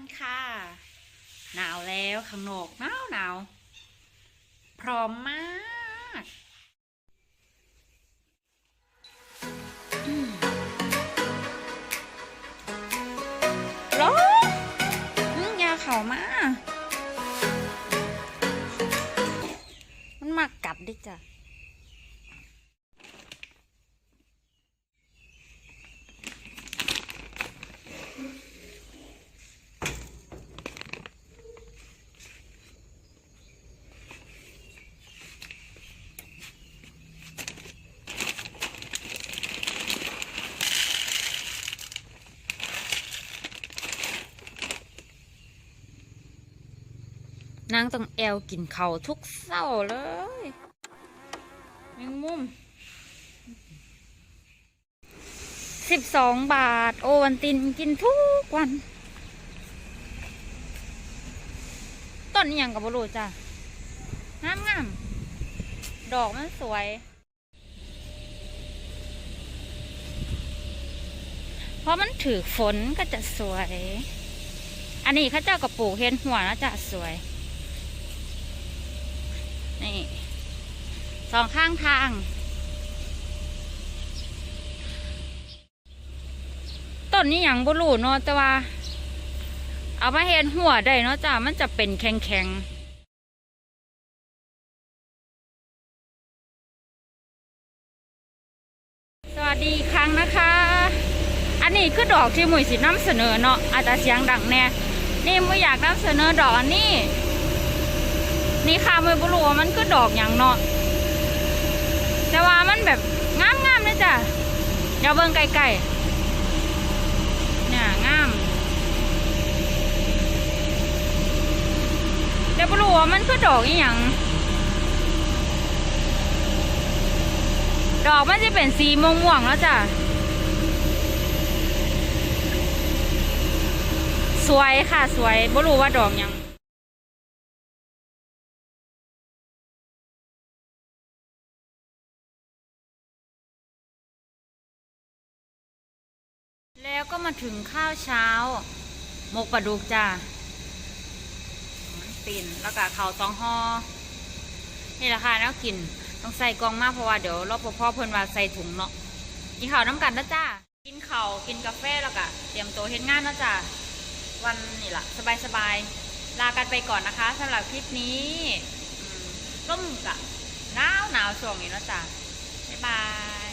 านค่ะ หนาวแล้วข้างนอกหนาวหนาวพร้อมมากร้อนอืมยาเข่ามามันมากัดดิจ้ะ นางต้องแอลกินเขาทุกเศร้าเลยแมงมุมสิบสองบาท โอวันตินกินทุกวัน ต้นนี้ยังกับบรูจ้ะงามงามดอกมันสวย เพราะมันถือฝนก็จะสวย อันนี้ข้าเจ้ากระปลูกเห็นหัวแล้วจะสวย นี่สองข้างทาง ต้นนี้อย่างบุรูเนาะแต่ว่า เอามาเห็นหัวได้เนาะจ้ามันจะเป็นแข็งแข็งๆสวัสดีครั้งนะคะ อันนี้คือดอกที่มุยสินำเสนอเนาะอาจจะเสียงดังแน่นี่มุยอยากนำเสนอดอกอัน นี่ค่ะมุยบุรู้ว่ามันคือดอกอย่างเนาะแต่ว่ามันแบบงามงามๆเลยจ้ะเดี๋ยวเบิ่งไกลๆเนี่ยงามเดี๋ยวบุรู้ว่ามันคือดอกอีหยังดอกมันจะเป็นสีม่วงๆแล้วจ้ะสวยค่ะสวยบ่รู้ว่าดอกยัง แล้วก็มาถึงข้าวเช้า หมกปลาดุกจ้าปิ่นแล้วก็ข้าวสองหอนี่แหละค่ะแล้วกินต้องใส่กองมากเพราะว่าเดี๋ยวรอบพ่อเพิ่นว่าใส่ถุงเนาะกินข้าวน้ำกันนะจ้ากินข้าวกินกาแฟแล้วก็เตรียมตัวเฮ็ดงานนะจ้าวันนี่แหละสบายๆลากันไปก่อนนะคะสำหรับคลิปนี้อืมร่มกะหนาวหนาวช่วงนี้นะจ้ะบ๊ายบาย